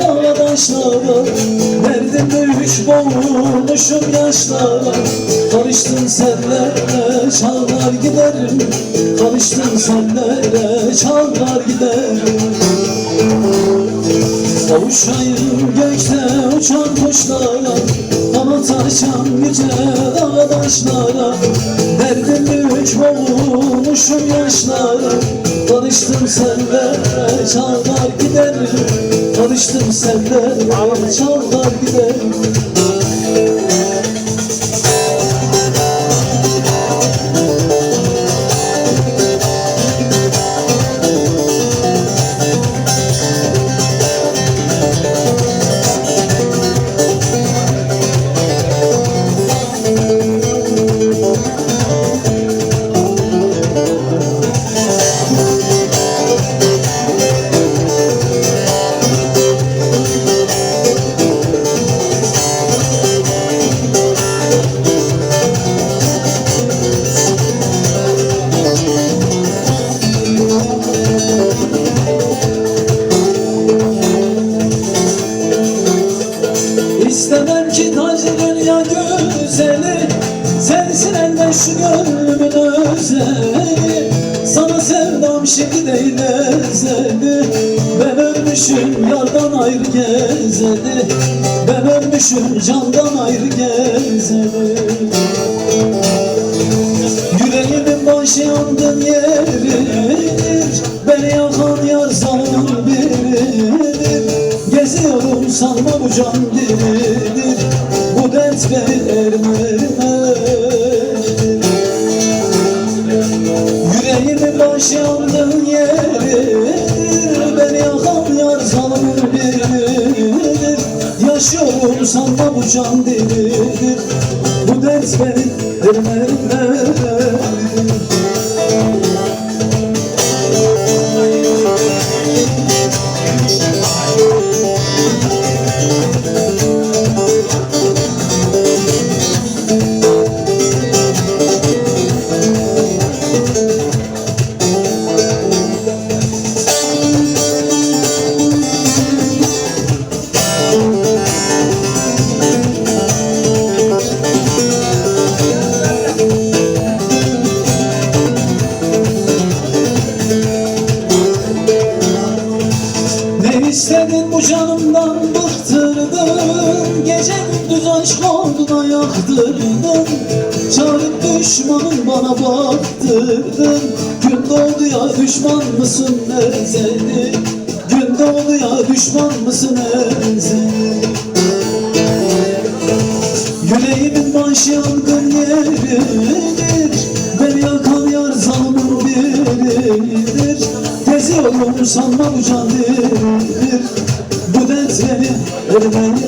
dağa taşlara Derdim büyük boğulmuşum yaşlara. Karıştım sellere çağlar giderim. Karıştım sellere çağlar giderim. Kavuşayım gökte uçan kuşlara Kanat açan yüce dağdaşlara. Derdim büyük boğulmuşum yaşlara Karıştım sellere çağlar giderim Karıştım sellere çağlar giderim Sensin elden şu gönlümün özeli. Sana sevdam şimdi değil ezeli Ben ölmüşüm yardan ayrı gezeli. Ben ölmüşüm candan ayrı gezeli. Yüreğimin başı yandın yeridir. Beni yakan yar sanır biridir. Geziyorum sanma bu can diridir Yüreğimin başı yandın yeridir Beni yakan yar biridir. Yaşıyorum sanma bu can diridir Bu dert beni ermez istedin bu canımdan bıktırdın Gece gündüz aşk oldu da yaktırdın Çağırıp düşmanım bana baktırdın. Gün doğdu ya düşman mısın ezeli Gün doğdu ya düşman mısın ezeli Yüreğimin başı yangın yeridir. Beni yakan yar zalımın biridir Geziyorum sanma değildir Bu dert beni ölmeye